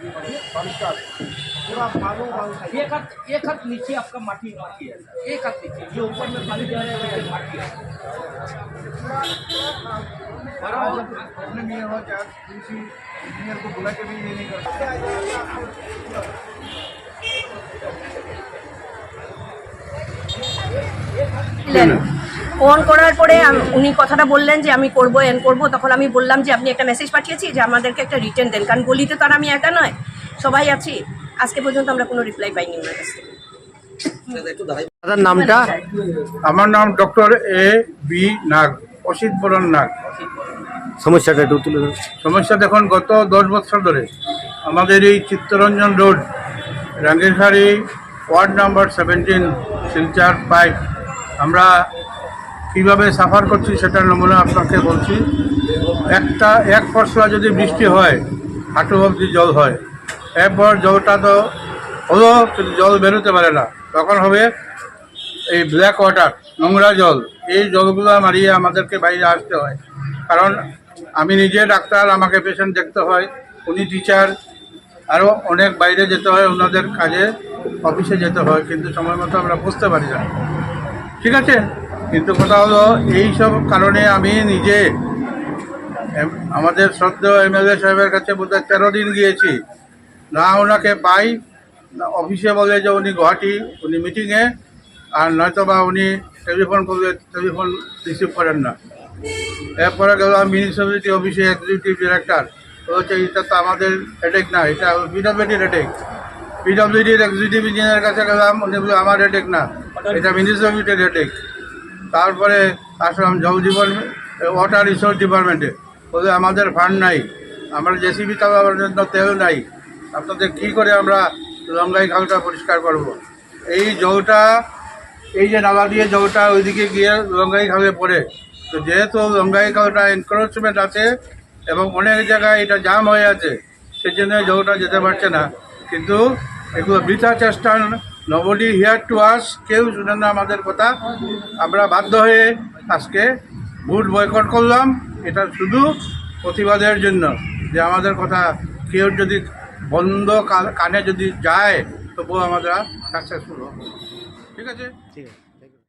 पूरा बालू बालू एक हाथ एक हाथ नीचे आपका माटी माटी है एक हाथ नीचे जो ऊपर में पानी जा रहा है वो माटी है। को बुला के भी ये नहीं करता ফোন করার পরে উনি কথাটা বললেন যে আমি করব এন করব। তখন আমি বললাম যে আপনি একটা মেসেজ পাঠিয়েছি যে আমাদেরকে একটা রিটার্ন দেন। কারণ গলিতে তো আর আমি একা নয় সবাই আছি। আজকে পর্যন্ত আমরা কোনো রিপ্লাই পাইনি ওনার কাছ থেকে। দাদার নামটা? আমার নাম doctor A B Nag Asit Baran Nag. সমস্যাটা একটু তুলে সমস্যা দেখুন গত দশ বছর ধরে আমাদের এই Chittaranjan road Rangirhari ward number seventeen Silchar pipe আমরা কীভাবে সাফার করছি সেটার নমুনা আপনাকে বলছি। একটা, এক পশলা যদি বৃষ্টি হয়, হাঁটু অবধি জল হয় এরপর জলটা তো হলো কিন্তু জল বেরোতে পারে না, তখন হবে এই ব্ল্যাক ওয়াটার নোংরা জল। এই জলগুলো মারিয়ে আমাদেরকে বাইরে আসতে হয়। কারণ আমি নিজে ডাক্তার, আমাকে পেশেন্ট দেখতে হয়, উনি টিচার আরও অনেক বাইরে যেতে হয়, ওনাদের কাজে অফিসে যেতে হয়, কিন্তু সময় মতো আমরা বুঝতে পারি না। ঠিক আছে? কিন্তু কথা হলো, এই সব কারণে আমি নিজে আমাদের শ্রদ্ধেয় এমএলএ সাহেবের কাছে বোধহয় তেরো দিন গিয়েছি। না ওনাকে পাই, না অফিসে বলে যে উনি গুয়াহাটি, উনি মিটিংয়ে, আর নয়তো বা উনি টেলিফোন করলে টেলিফোন রিসিভ করেন না। এরপরে গেলাম মিউনিসিপ্যালিটি অফিসে এক্সিকিউটিভ ডিরেক্টর বলছে এটা তো আমাদের হেডেক না, এটা পিডব্লিউডির হেডেক পিডব্লিউডির এক্সিকিউটিভ ইঞ্জিনিয়ারের কাছে গেলাম, উনি আমার হেডেক না, এটা মিউনিসিপ্যালিটির হেডেক তারপরে আসলাম জল জীবন ওয়াটার রিসোর্স ডিপার্টমেন্টে বলে আমাদের ফান্ড নাই, আমরা জেসিবি চালাবার জন্য তেল নাই। আপনাদের কী করে আমরা লঙ্গাই খালটা পরিষ্কার করব। এই জলটা, এই যে নালা দিয়ে জলটা ওইদিকে গিয়ে লঙ্গাই খালে পড়ে। তো যেহেতু লঙ্গাই খালটা এনক্রোচমেন্ট আছে এবং অনেক জায়গায় এটা জাম হয়ে আছে, সেই জন্য জলটা যেতে পারছে না। কিন্তু এগুলো বৃথা চেষ্টা নবডি হিয়ার টু আস কেউ শুনে না আমাদের কথা। আমরা বাধ্য হয়ে আজকে ভোট বয়কট করলাম। এটা শুধু প্রতিবাদের জন্য যে আমাদের কথা কেউ যদি বন্ধ কানে যদি যায়, তবুও আমরা সাকসেসফুল হব। ঠিক আছে? ঠিক আছে।